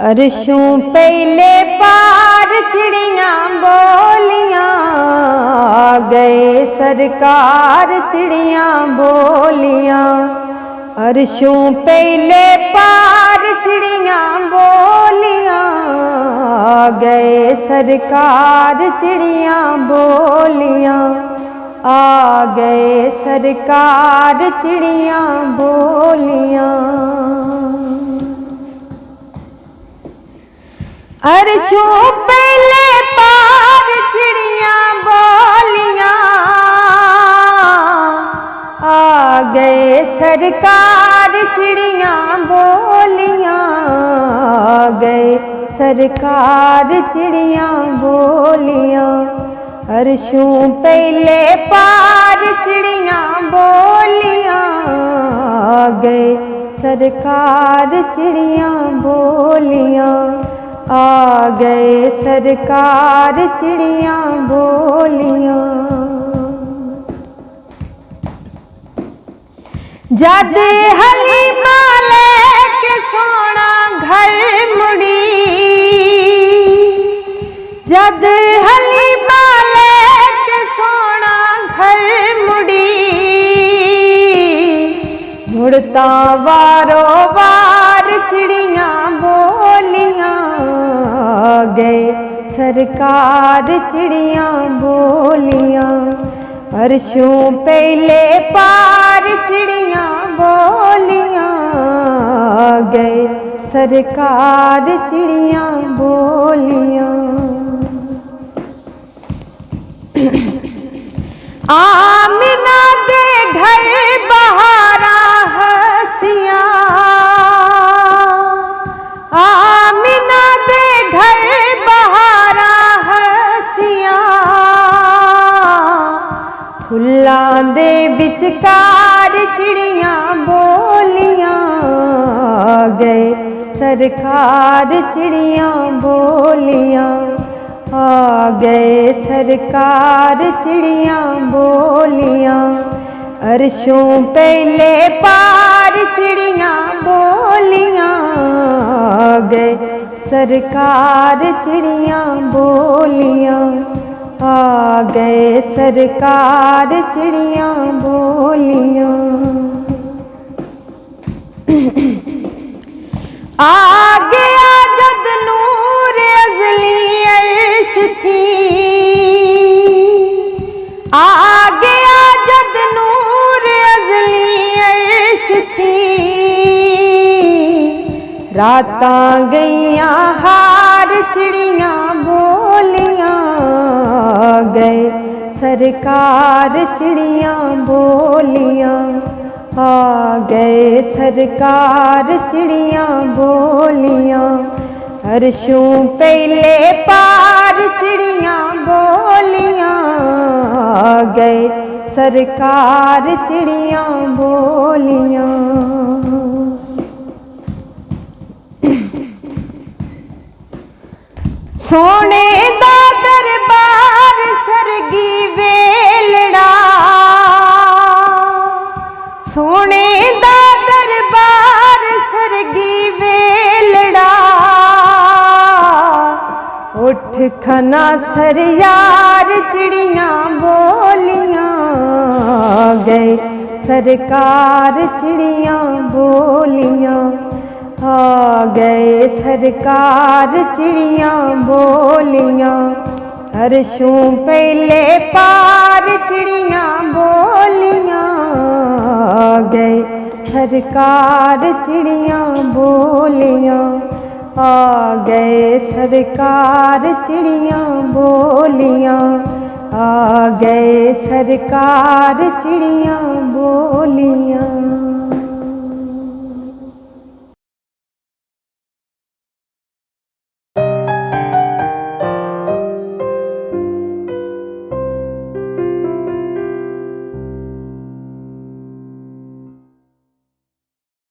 ਅਰਸ਼ੋਂ ਪਹਿਲੇ ਪਾਰ ਚਿੜੀਆਂ ਬੋਲੀਆਂ ਗਏ ਸਰਕਾਰ ਚਿੜੀਆਂ ਬੋਲੀਆਂ। ਅਰਸ਼ੋਂ ਪਹਿਲੇ ਪਾਰ ਚਿੜੀਆਂ ਬੋਲੀਆਂ ਗਏ ਸਰਕਾਰ ਚਿੜੀਆਂ ਬੋਲੀਆਂ। ਆ ਗਏ ਸਰਕਾਰ ਚਿੜੀਆਂ ਬੋਲੀਆਂ। ਅਰਸ਼ੋਂ ਪਹਿਲੇ ਪਾਰ ਚਿੜੀਆਂ ਬੋਲੀਆਂ। ਆ ਗਏ ਸਰਕਾਰ ਚਿੜੀਆਂ ਬੋਲੀਆਂ। ਆ ਗਏ ਸਰਕਾਰ ਚਿੜੀਆਂ ਬੋਲੀਆਂ। ਅਰਸ਼ੋਂ ਪਹਿਲੇ ਪਾਰ ਚਿੜੀਆਂ ਬੋਲੀਆਂ। ਆ ਗਏ ਸਰਕਾਰ ਚਿੜੀਆਂ ਬੋਲੀਆਂ ਗਏ ਸਰਕਾਰ ਚਿੜੀਆਂ ਬੋਲੀਆਂ। ਜਦ ਹਲੀਮਾ ਲੈ ਕੇ ਸੋਣਾ ਘਰ ਮੁੜੀ, ਜਦ ਹਲੀਮਾ ਲੈ ਕੇ ਸੋਣਾ ਘਰ ਮੁੜੀ ਮੁੜਤਾ ਵਾਰੋ ਗਏ ਸਰਕਾਰ ਚਿੜੀਆਂ ਬੋਲੀਆਂ ਅਰਸ਼ੋਂ ਪਹਿਲੇ ਪਾਰ ਚਿੜੀਆਂ ਬੋਲੀਆਂ ਆ ਗਏ ਸਰਕਾਰ ਚਿੜੀਆਂ ਫੁੱਲਾਂ ਦੇ ਵਿਚਕਾਰ ਚਿੜੀਆਂ ਬੋਲੀਆਂ ਆ ਗਏ। ਸਰਕਾਰ ਚਿੜੀਆਂ ਬੋਲੀਆਂ ਆ ਗਏ। ਸਰਕਾਰ ਚਿੜੀਆਂ ਬੋਲੀਆਂ। ਅਰਸ਼ੋਂ ਪਹਿਲੇ ਪਾਰ ਚਿੜੀਆਂ ਬੋਲੀਆਂ ਆ ਗਏ। ਸਰਕਾਰ ਚਿੜੀਆਂ ਬੋਲੀਆਂ। ਆ ਗਏ ਸਰਕਾਰ ਚਿੜੀਆਂ ਬੋਲੀਆਂ। ਆ ਗਿਆ ਜਦ ਨੂਰ ਅਜ਼ਲੀ ਅਰਸ਼ ਥੀ ਆ ਗਿਆ ਜਦ ਨੂਰ ਅਜ਼ਲੀ ਅਰਸ਼ ਥੀ ਰਾਤਾਂ ਗਈਆਂ ਹਾਰ ਚਿੜੀਆਂ ਸਰਕਾਰ ਚਿੜੀਆਂ ਬੋਲੀਆਂ, ਆ ਗਏ ਸਰਕਾਰ ਚਿੜੀਆਂ ਬੋਲੀਆਂ। ਅਰਸ਼ੋਂ ਪਹਿਲੇ ਪਾਰ ਚਿੜੀਆਂ ਬੋਲੀਆਂ, ਆ ਗਏ ਸਰਕਾਰ ਚਿੜੀਆਂ ਬੋਲੀਆਂ। ਸੋਨੇ ਦਾ ਦਰਬਾਰ ਸਰਗੀ ਵੇਲੜਾ। ਸੋਨੇ ਦਾ ਦਰਬਾਰ ਸਰਗੀ ਵੇਲੜਾ। ਉੱਠ ਖਨਾ ਸਰਿਆਰ ਚਿੜੀਆਂ ਬੋਲੀਆਂ ਗਏ। ਸਰਕਾਰ ਚਿੜੀਆਂ ਬੋਲੀਆਂ ਆ ਗਏ। ਸਰਕਾਰ ਚਿੜੀਆਂ ਬੋਲੀਆਂ ਅਰਸ਼ੋਂ ਪਹਿਲੇ ਪਾਰ ਚਿੜੀਆਂ ਬੋਲੀਆਂ ਆ ਗਏ। ਸਰਕਾਰ ਚਿੜੀਆਂ ਬੋਲੀਆਂ ਆ ਗਏ। ਸਰਕਾਰ ਚਿੜੀਆਂ ਬੋਲੀਆਂ ਆ ਗਏ। ਸਰਕਾਰ ਚਿੜੀਆਂ